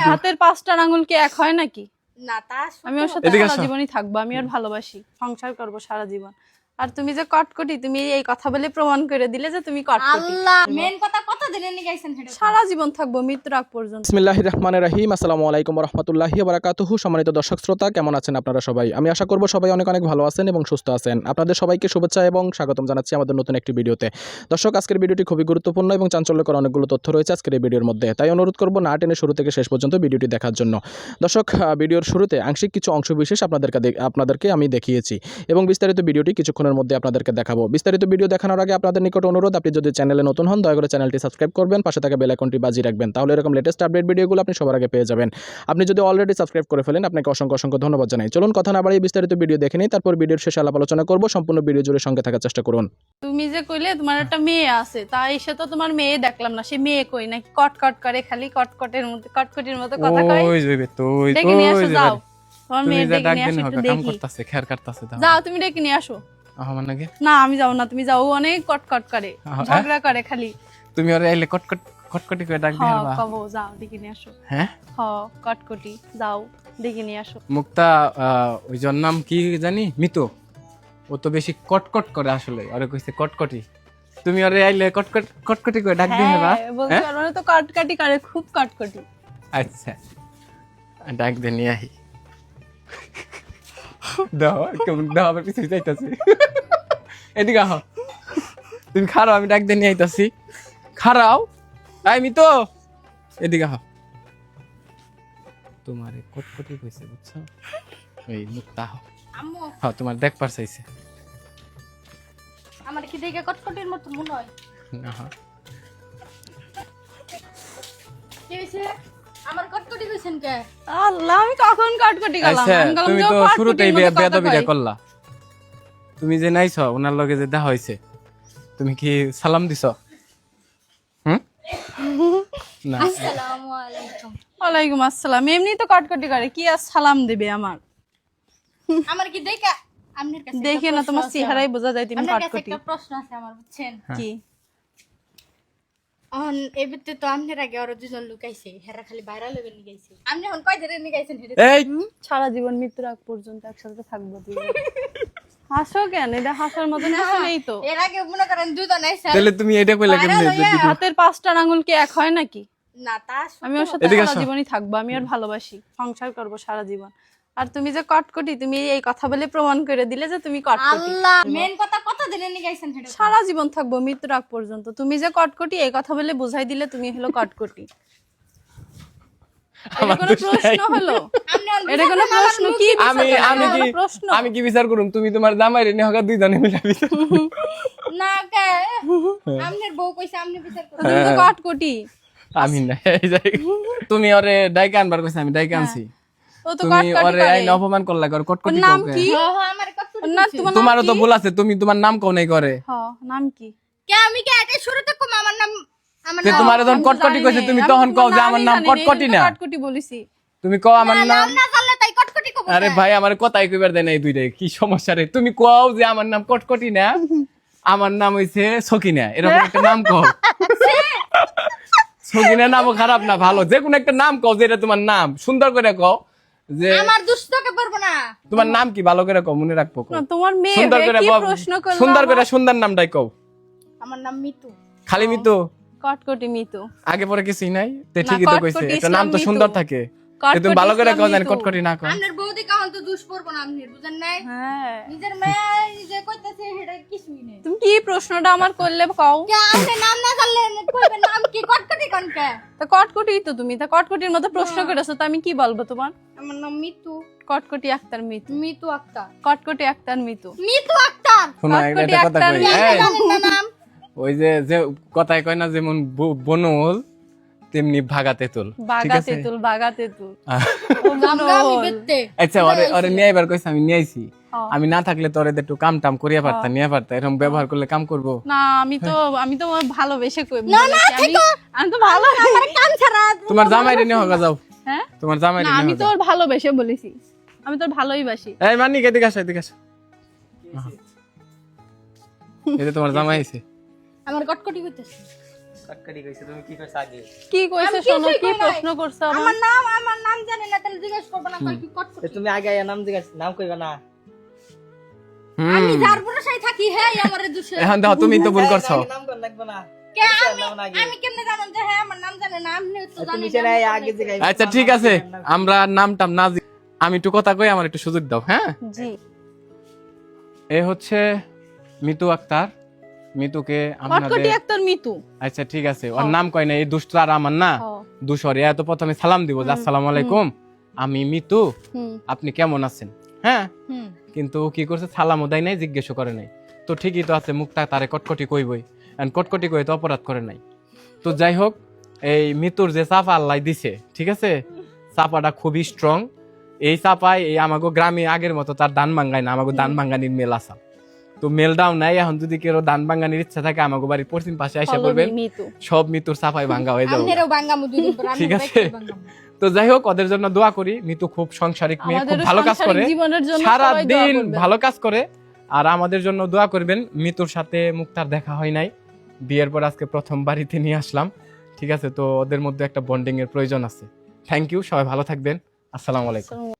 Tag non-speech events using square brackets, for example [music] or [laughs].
হাতের পাঁচটা আঙুল কি এক হয় নাকি? না তা আমি ওর সাথে সারা জীবনই থাকব আমি আর ভালোবাসি সংসার করব সারা জীবন। আর তুমি যে কটকটি তুমি এই কথা বলে প্রমাণ করে দিলে যে তুমি কটকটি। আল্লাহ। মেন কথা কত নিয়ে হেডে সারা জীবন থাকব মৃত্যুর আগ পর্যন্ত। বিসমিল্লাহির রহমানির রহিম। আসসালামু আলাইকুম রহমতুল্লাহি বারাকাতুহু সম্মানিত দর্শক শ্রোতা কেমন আছেন আপনারা সবাই? আমি আশা করব সবাই অনেক অনেক ভালো আছেন এবং সুস্থ আছেন। আপনাদের সবাইকে শুভেচ্ছা এবং স্বাগতম জানাচ্ছি আমাদের নতুন একটি ভিডিওতে। দর্শক আজকের ভিডিওটি খুবই গুরুত্বপূর্ণ এবং চাঞ্চল্যকর অনেকগুলো তথ্য রয়েছে আজকের এই ভিডিওর মধ্যে। তাই অনুরোধ করব না টেনে শুরু থেকে শেষ পর্যন্ত ভিডিওটি দেখার জন্য। দর্শক ভিডিওর শুরুতে আংশিক কিছু অংশ বিশেষ আপনাদেরকে আপনাদেরকে আমি দেখিয়েছি এবং বিস্তারিত ভিডিওটি কিছুক্ষণের মধ্যে আপনাদেরকে দেখাবো। বিস্তারিত ভিডিও দেখানোর আগে আপনাদের নিকট অনুরোধ আপনি যদি চ্যানেলে নতুন হন দয়া করে চ্যানেলটি সাবস্ক্রাইব করবেন পাশে থাকা বেল আইকনটি বাজিয়ে রাখবেন। তাহলে এরকম লেটেস্ট আপডেট ভিডিওগুলো আপনি সবার আগে পেয়ে যাবেন। আপনি যদি অলরেডি সাবস্ক্রাইব করে ফেলেন আপনাকে অসংখ্য অসংখ্য ধন্যবাদ জানাই। চলুন কথা না বাড়িয়ে বিস্তারিত ভিডিও দেখে নিই তারপর ভিডিওর শেষে আলাপ আলোচনা করব। সম্পূর্ণ ভিডিও জুড়ে সঙ্গে থাকার চেষ্টা করুন। তুমি যে কইলে তোমার একটা মেয়ে আছে তা এসে তো তোমার মেয়ে দেখলাম না। সে মেয়ে কই? নাকি কটকট করে খালি কটকটের মতো কটকটির মতো কথা কয়? ওই যাবে তো ওই নিয়ে যাও। তোমার তুমি মেয়ে যা ডেকে নিয়ে আসো হবে একটু কাম দেখি। করতেছে খেয়ার কাটতেছে যাও তুমি ডেকে নিয়ে আসো। আমার নাকি না আমি যাও না তুমি যাও। অনেক কটকট করে ঝগড়া করে খালি। তুমি ওরে আইলে কটকট কটকটি করে ডাক দিয়ে হারবা? কবো যাও ডেকে নিয়ে আসো। হ্যাঁ? হ কটকটি যাও ডেকে নিয়ে আসো। মুক্তা ওই জন নাম কি জানি? মিতু। ও তো বেশি কটকট করে আসলে ওরে কইছে কটকটি। তুমি ওরে আইলে কটকট কটকটি করে ডাক দিয়ে হ্যাঁ বলতে পারব তো কটকাটি করে খুব কটকটি। আচ্ছা ডাক দিয়ে নিয়ে আহি। দাও কেমন দাও আবার পিছিয়ে যাইতাছি এদিকে আহ। তুমি খারাও আমি ডাক দিয়ে নিয়ে আইতাছি। খারাও আই মিতো। এদিকে আহ। তোমার কটকটি কইছে বুঝছ? এই মুক্তা। আম্মু। হ্যাঁ তোমার দেখ পার চাইছে। আমার কি দেখে কটকটির মতো মনে হয়। কি হইছে? আমার কটকটি কইছেন কে? আল্লাহ আমি কখন কটকটি গেলাম? আচ্ছা তুমি যে তো শুরুতেই বেদবিটা করলা তুমি যে নাইছ ওনার লগে যে দেখা হয়েছে তুমি কি সালাম দিছ? হুম? না। আসসালামু আলাইকুম ওয়ালাইকুম আসসালাম। এমনি তো কটকটি করে কি আর সালাম দেবে আমার? আমার কি দেখে দেখে না তোমার চেহারাই বোঝা যায় তুমি। কটকটি। একটা প্রশ্ন আছে আমার বুঝছেন? কি? অন এবিতে তো আগে আরও দুজন লুকাইছে হেরা খালি ভাইরাল নি গাইছে আপনি এখন কয় ধরে নি গাইছেন হেডে এই! সারা জীবন মৃত্যুর আগ পর্যন্ত একসাথে থাকব হাসো কেন? এটা হাসার কিছু নেই তো। এর আগে মনে করেন দুজন আইছে তাহলে তুমি এটা কইলা হাতের পাঁচটা আঙুল কি এক হয় নাকি? না তা আমি ওর সাথে সারা জীবনই থাকব আমি আর ভালোবাসি সংসার করব সারা জীবন। আর তুমি যে কটকটি তুমি এই কথা বলে প্রমাণ করে দিলে যে তুমি কটকটি। আল্লাহ মেন কথা গাইছেন সারা জীবন থাকব মৃত্যুর আগ পর্যন্ত। তুমি যে কটকটি এই কথা বলে বুঝাই দিলে তুমি হলো কটকটি। এটা কোনো প্রশ্ন হলো? এটা কোনো প্রশ্ন? কি আমি আমি কি প্রশ্ন? আমি কি বিচার করুম? তুমি তোমার জামাই রে নিহকা দুই মিলা বিচার না কে? আপনার বউ কইছে আপনি বিচার করুন। তুমি তো কটকটি। আমি না এই তুমি ওরে ডাইকে আনবার কইছে আমি ডাইকে আনছি। তুমি ওরে আইন অপমান করলা কর কটকটি নাম কি কে? হ হ আমার কটকটি ওর না তোমার নাম তোমারও তো ভুল আছে তুমি তোমার নাম কও নাই করে। নাম কি? কে আমি কে এটা শুরুতে কম আমার নাম যে তোমার যখন কটকটি কইছে তুমি তখন কও যে আমার নাম জানি না, এই কটকটি না। কটকটি বলেছি। তুমি কও আমার নাম নাম না জানলে তাই কটকটি কব আরে ভাই আমার কথাই কইবার দেয় না এই দুইটাই কি সমস্যা রে? তুমি কও যে আমার নাম কটকটি না আমার নাম হইছে সকিনা এরকম একটা নাম কও। [laughs] সকিনা নামও খারাপ না ভালো যে কোনো একটা নাম কও যে এটা তোমার নাম সুন্দর করে কও। যে আমার দুষ্টকে পারব না। তোমার নাম কি? ভালো করে কও মনে রাখব কও। না, তোমার মেয়ে সুন্দর করে কি প্রশ্ন করল সুন্দর করে সুন্দর নামটাই কও। আমার নাম মিতু। খালি মিতু? কটকটি মিতু। আগে পরে কিছুই নাই। তে না, ঠিকই তো কইছে। কটকটি নাম তো সুন্দর থাকে। তুমি ভালো করে কও জানি কটকটি না কও। দুষ পড়ব না আপনি বুঝেন নাই? হ্যাঁ। নিজের মেয়ে নিজে কইতাছে সেটা কিছুই নেই। তুমি কি প্রশ্নটা আমার করলে কও? কে আপনি নাম না জানলে কইবেন নাম কি কটকটি কোন কে? তা কটকটি তো তুমি তা কটকটির মতো প্রশ্ন করেছ তো আমি কি বলব তোমার? আমার নাম মিতু। কটকটি আক্তার মিতু। মিতু আক্তার। কটকটি আক্তার মিতু। মিতু আক্তার! শোনো একটা কথা কই? ওই যে যে কথায় কয় না যেমন ব- বনল তেমনি ভাগা তেতুল ঠিক আছে? আমি আচ্ছা ওরে ওরে নিয়ে এবার কইছে আমি নিয়ে আইছি। আমি না থাকলে তোরে একটু কাম টাম করিয়া পারতা নিয়ে পারতা এরকম ব্যবহার করলে কাম করব। না আমি তো আমি তো ভালোবেসে কই বলেছি, আমি আমি তো ভালো কাম ছাড়া তোমার জামাই রে নিয়ে হোক যাও। হ্যাঁ? তোমার জামাই রে আমি নিয়ে তো ওর ভালোবেসে বলেছি। আমি তোর ভালোই বাসি। এই মানি এদিকে আসো এদিকে আসো। এটা তোমার জামাই আইছে। আমার কটকটি কইতেছে কইছে তুমি কি কইছ আগে? কি কইছে শোনো কি প্রশ্ন করছে আমার? আমার নাম আমার নাম জানে না তাহলে জিজ্ঞেস করব না কই কি কট তুমি আগে আয়া নাম জিজ্ঞাস নাম কইবা না। আমি যার থাকি হ্যাঁ আমারে দুষে। এখন দেখো তুমি তো ভুল করছ। নাম কর লাগবে না। হ্যাঁ আচ্ছা ঠিক আছে আমরা নামটাম না আমি একটু কথা কই আমার একটু সুযোগ দাও হ্যাঁ? এ হচ্ছে মিতু আক্তার। মিতুকে আমাদের মিতু। আচ্ছা ঠিক আছে। ওর। নাম কয় না? এই দুষ্ট আর আমার না? হ, দুশর। এ প্রথমে সালাম দিব যে আসসালামু আলাইকুম। আমি মিতু। আপনি কেমন আছেন? হ্যাঁ? কিন্তু ও কি করছে? সালামও দেয় নাই জিজ্ঞেসও করে নাই। তো ঠিকই তো আছে মুখটা তারে কটকটি কইবই। কটকটি কই তো অপরাধ করে নাই। তো যাই হোক এই মিতুর যে চাপা আল্লাহ দিছে ঠিক আছে? চাপাটা খুবই স্ট্রং এই চাপায় এই আমাগো গ্রামে আগের মতো তার দান ভাঙ্গায় না আমাগো দান ভাঙ্গানির মেল আসা তো মেলটাও নাই এখন যদি কেউ দান ভাঙ্গানির ইচ্ছা থাকে আমাগো বাড়ির পশ্চিম পাশে Follow বলবেন সব মিতুর চাপায় ভাঙ্গা হয়ে যাবে। [laughs] ঠিক আছে। তো যাই হোক ওদের জন্য দোয়া করি। মিতু খুব সাংসারিক মেয়ে খুব ভালো কাজ করে। সারা দিন ভালো কাজ করে। আর আমাদের জন্য দোয়া করবেন মিতুর সাথে মুক্তার দেখা হয় নাই। বিয়ের পর আজকে প্রথম বাড়িতে নিয়ে আসলাম। ঠিক আছে তো ওদের মধ্যে একটা বন্ডিং এর প্রয়োজন আছে। থ্যাংক ইউ সবাই ভালো থাকবেন। আসসালামু আলাইকুম।